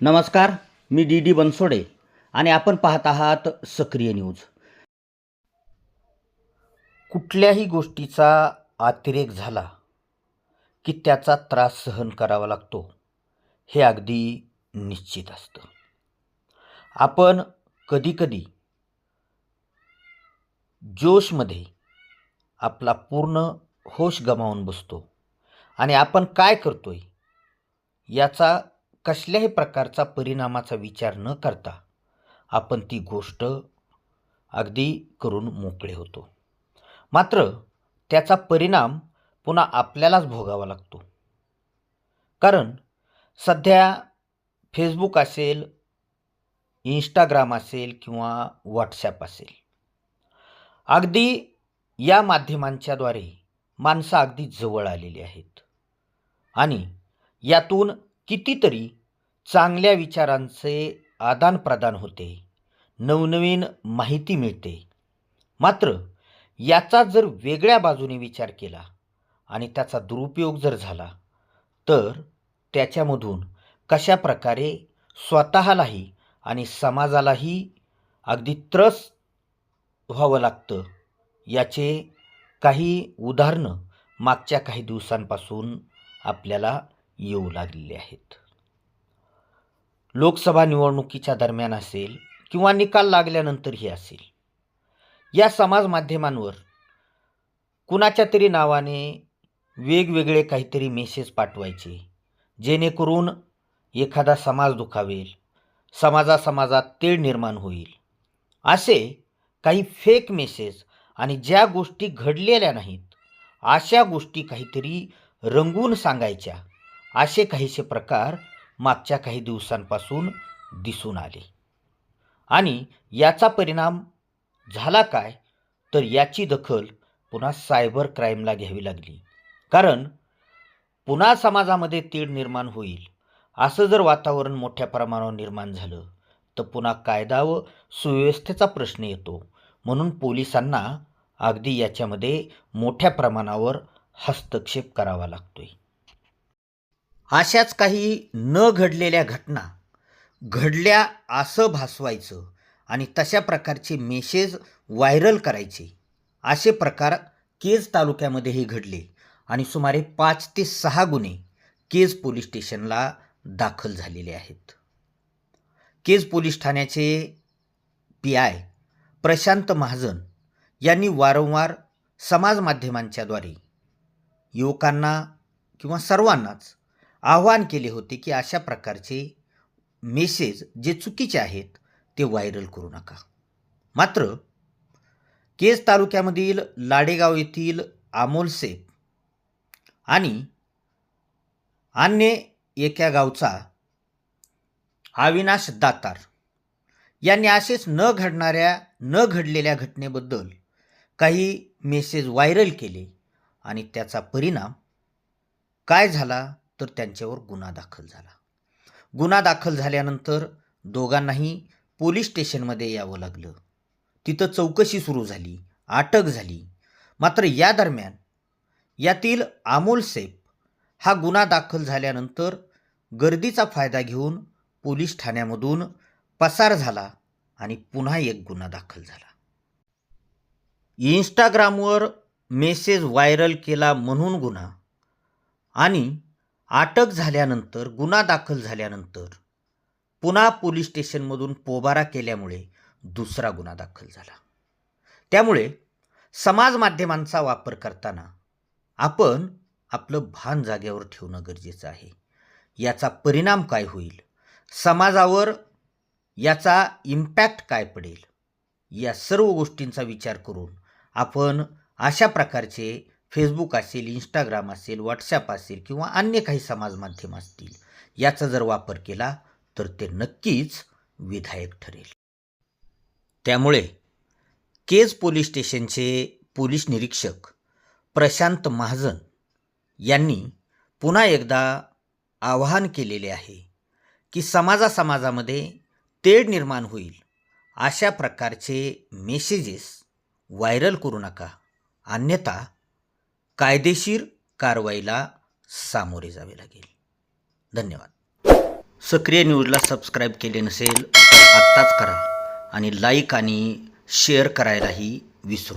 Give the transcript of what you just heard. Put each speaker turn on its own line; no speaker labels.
नमस्कार मी D D Bansode आणि आपण पाहत आहात सक्रिय न्यूज. कुठल्याही गोष्टीचा अतिरेक झाला की त्याचा त्रास सहन करावा लागतो हे अगदी निश्चित असतं. आपण कधीकधी जोशमध्ये आपला पूर्ण होश गमावून बसतो आणि आपण काय करतोय याचा कसल्याही प्रकारचा परिणामाचा विचार न करता आपण ती गोष्ट अगदी करून मोकळे होतो. मात्र त्याचा परिणाम पुन्हा आपल्यालाच भोगावा लागतो. कारण सध्या फेसबुक असेल इंस्टाग्राम असेल किंवा व्हॉट्सॲप असेल अगदी या माध्यमांच्याद्वारे माणसं अगदी जवळ आलेली आहेत. आणि यातून कितीतरी चांगल्या विचारांचे आदानप्रदान होते. नवनवीन माहिती मिळते. मात्र याचा जर वेगळ्या बाजूने विचार केला आणि त्याचा दुरुपयोग जर झाला तर त्याच्यामधून कशा प्रकारे स्वतःलाही आणि समाजालाही अगदी त्रस व्हावं लागतं याचे काही उदाहरणं मागच्या काही दिवसांपासून आपल्याला येऊ लागलेले आहेत. लोकसभा निवडणुकीच्या दरम्यान असेल किंवा निकाल लागल्यानंतरही असेल. या समाज माध्यमांवर कुणाच्या तरी नावाने वेगवेगळे काहीतरी मेसेज पाठवायचे जेणेकरून एखादा समाज दुखावेल समाजा समाजात तेढ निर्माण होईल. असे काही फेक मेसेज आणि ज्या गोष्टी घडलेल्या नाहीत अशा गोष्टी काहीतरी रंगवून सांगायच्या असे काहीसे प्रकार मागच्या काही दिवसांपासून दिसून आले. आणि याचा परिणाम झाला काय? तर याची दखल पुन्हा सायबर क्राईमला घ्यावी लागली. कारण पुन्हा समाजामध्ये तीड निर्माण होईल. असं जर वातावरण मोठ्या प्रमाणावर निर्माण झालं तर पुन्हा कायदा व सुव्यवस्थेचा प्रश्न येतो. म्हणून पोलिसांना अगदी याच्यामध्ये मोठ्या प्रमाणावर हस्तक्षेप करावा लागतोय. अशाच काही न घडलेल्या घटना घडल्या असं भासवायचं आणि तशा प्रकारचे मेसेज व्हायरल करायचे असे प्रकार केज तालुक्यामध्येही घडले आणि सुमारे पाच ते सहा गुन्हे केज पोलीस स्टेशनला दाखल झालेले आहेत. केज पोलीस ठाण्याचे पी आय प्रशांत महाजन यांनी वारंवार समाज माध्यमांच्याद्वारे युवकांना किंवा सर्वांनाच आवाहन केले होते की अशा प्रकारचे मेसेज जे चुकीचे आहेत ते व्हायरल करू नका. मात्र केज तालुक्यामधील लाडेगाव येथील अमोल सेप आणि अन्य एका गावचा अविनाश दातार यांनी असेच न घडणाऱ्या न घडलेल्या घटनेबद्दल काही मेसेज व्हायरल केले आणि त्याचा परिणाम काय झाला? तर त्यांच्यावर गुन्हा दाखल झाला. गुन्हा दाखल झाल्यानंतर दोघांनाही पोलीस स्टेशनमध्ये यावं लागलं. तिथं चौकशी सुरू झाली अटक झाली. मात्र या दरम्यान यातील अमोल सेफ हा गुन्हा दाखल झाल्यानंतर गर्दीचा फायदा घेऊन पोलीस ठाण्यामधून पसार झाला आणि पुन्हा एक गुन्हा दाखल झाला. इंस्टाग्रामवर मेसेज व्हायरल केला म्हणून गुन्हा आणि अटक झाल्यानंतर गुन्हा दाखल झाल्यानंतर पुन्हा पोलीस स्टेशनमधून पोबारा केल्यामुळे दुसरा गुन्हा दाखल झाला. त्यामुळे समाज माध्यमांचा वापर करताना आपण आपलं भान जागेवर ठेवणं गरजेचं आहे. याचा परिणाम काय होईल? समाजावर याचा इम्पॅक्ट काय पडेल? या सर्व गोष्टींचा विचार करून आपण अशा प्रकारचे फेसबुक असेल इंस्टाग्राम असेल व्हॉट्सॲप असेल किंवा अन्य काही समाज माध्यम असतील याचा जर वापर केला तर ते नक्कीच विधायक ठरेल. त्यामुळे केज पोलीस स्टेशनचे पोलीस निरीक्षक प्रशांत महाजन यांनी पुन्हा एकदा आवाहन केलेले आहे की समाजा समाजामध्ये तेढ निर्माण होईल अशा प्रकारचे मेसेजेस व्हायरल करू नका. अन्यथा कायदेशीर कारवाईला सामोरे जावे लागेल. धन्यवाद. सक्रिय न्यूजला सबस्क्राईब केले नसेल तर आत्ताच करा आणि लाईक आणि शेअर करायलाही विसरू